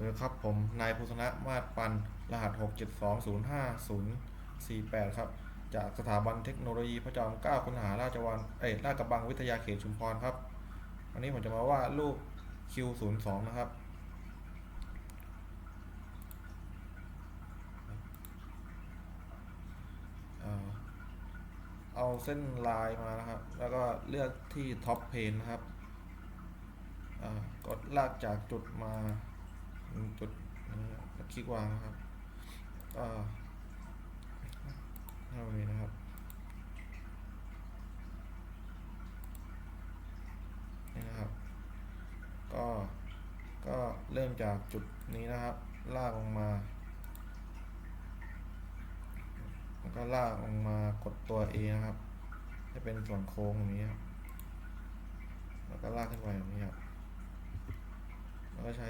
วัสดีครับผมนายภูสนะมาศปัน รหัส 6 7 2 0 5 0 4 8 ครับ จากสถาบันเทคโนโลยีพระจอมเกล้าคุณหาราชวังเอ้ราชกระบังวิทยาเขตชุมพรครับ วันนี้ผมจะมาวาดรูป Q02 นะครับ เอาเส้นลายมานะครับ แล้วก็เลือกที่ท็อปเพนนะครับ กดลากจากจุดมา หนึ่งจุดนี้แล้วคลิกวางนะครับก็เท่านี้นะครับนี่นะครับ ก็ก็เริ่มจากจุดนี้นะครับ ลากลงมาแล้วก็ลากลงมากดตัว A นะครับให้เป็นส่วนโค้งอย่างนี้ครับแล้วก็ลากขึ้นไปแบบนี้ครับแล้วก็ใช้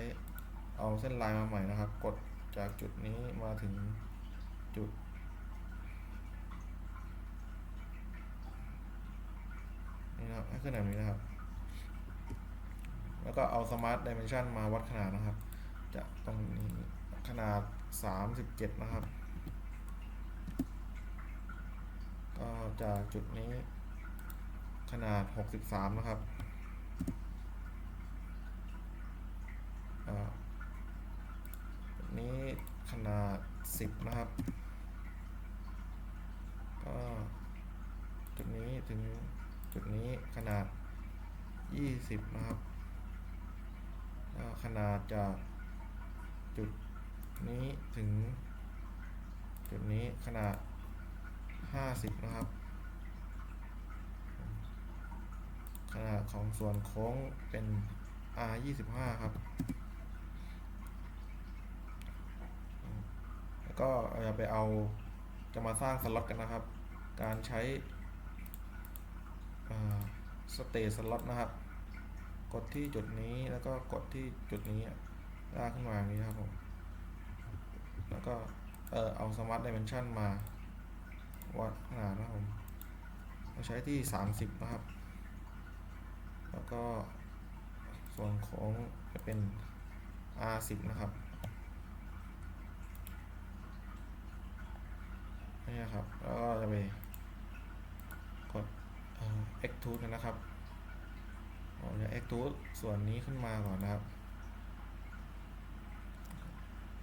เอาเส้นลายมาใหม่นะครับ กดจากจุดนี้มาถึงจุด นี่นะครับให้ขึ้นแบบนี้นะครับ แล้วก็เอาสมาร์ทดิเมนชันมาวัดขนาดนะครับ จะตรงนี้ขนาด 37 นะครับ ก็จากจุดนี้ขนาด 63 นะครับอ่าจุดนี้ขนาด 10 นะครับ ก็จุดนี้ ถึงจุดนี้ขนาด 20 นะครับขนาดจากจุดนี้ถึง จุดนี้ขนาด 50 นะครับ ขนาดของส่วนโค้งเป็น R 25 ครับ แล้วก็เราจะไปเอาจะมาสร้างสล็อตกันนะครับ การใช้ สเตทสล็อตนะครับ กดที่จุดนี้แล้วก็กดที่จุดนี้ลากขึ้นมาอย่างนี้ครับผมแล้วก็เออเอาสมาร์ทดิเมนชันมาวัดขนาดนะครับผมเราใช้ที่ 30 นะครับ แล้วก็ส่วนโค้งจะเป็น R10 นะครับนี่ครับ แล้วก็จะไปกด เอ็กทูส์นะครับเราจะ extrude ส่วนนี้ขึ้นมาก่อนนะครับ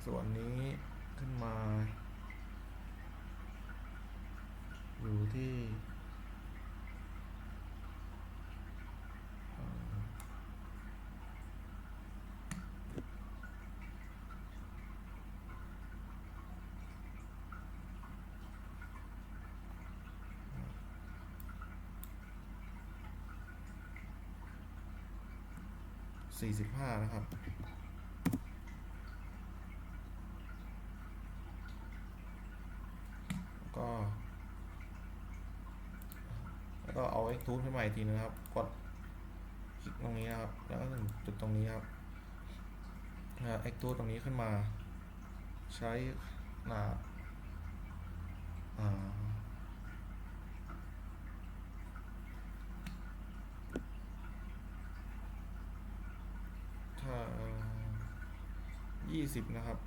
ส่วนนี้ขึ้นมา อยู่ที่ 45 นะครับ ก็ แล้วก็เอาเอ็กทูขึ้นมาอีกทีนะครับ กดคลิกตรงนี้นะครับ แล้วก็ถึงจุดตรงนี้ครับเอ็กทูตรงนี้ขึ้นมา ใช้หนาอ่า 20 นะครับ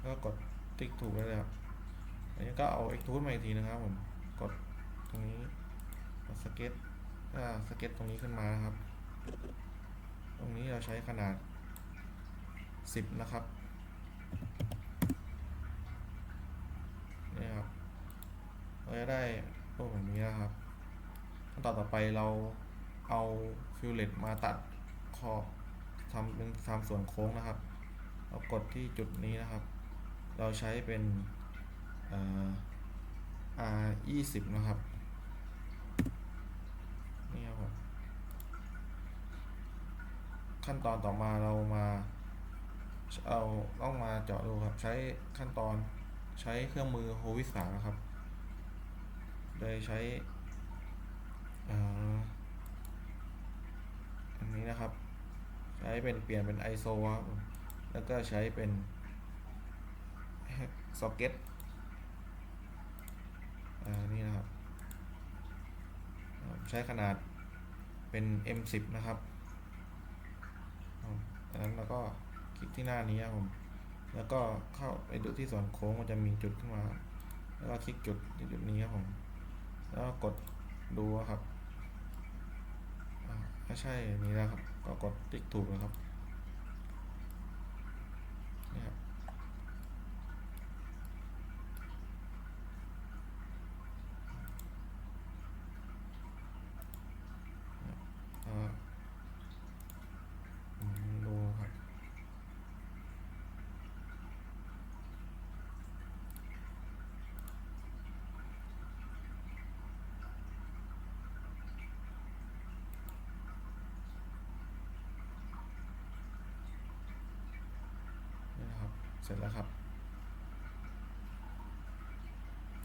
แล้กดติ๊กถูกไปเลยครับ อันนี้ก็เอา extrude มาอีกทีนะครับผม กดตรงนี้กดสเก็ตก็สเก็ตตรงนี้ขึ้นมาครับ ตรงนี้เราใช้ขนาด 10 นะครับนี่ครับเราจะได้รูปแบบนี้นะครับ ขั้นตอนต่อไปเราเอาฟิลเลตมาตัดขอบทำเป็นทำส่วนโค้งนะครับ เรากดที่จุดนี้นะครับ เราใช้เป็นเอ่อ R 20นะครับ นี่ครับ ขั้นตอนต่อมาเรามาเอาต้องมาเจาะดูครับ ใช้ขั้นตอนใช้เครื่องมือโฮวิสานะครับ โดยใช้ อันนี้นะครับ ใช้เป็นเปลี่ยนเป็น ISO ครับแล้วก็ใช้เป็นซ็อกเก็ตอ่านี่นะครับ ใช้ขนาดเป็น M10 นะครับจากนั้นเราก็คลิกที่หน้านี้ครับผม แล้วก็เข้าไปดูที่ส่วนโค้งมันจะมีจุดขึ้นมา แล้วก็คลิกจุดจุดนี้ครับผม แล้วก็กดดูครับ ไม่ใช่นี้แล้วครับก็กดติ๊กถูกนะครับ เสร็จแล้วครับ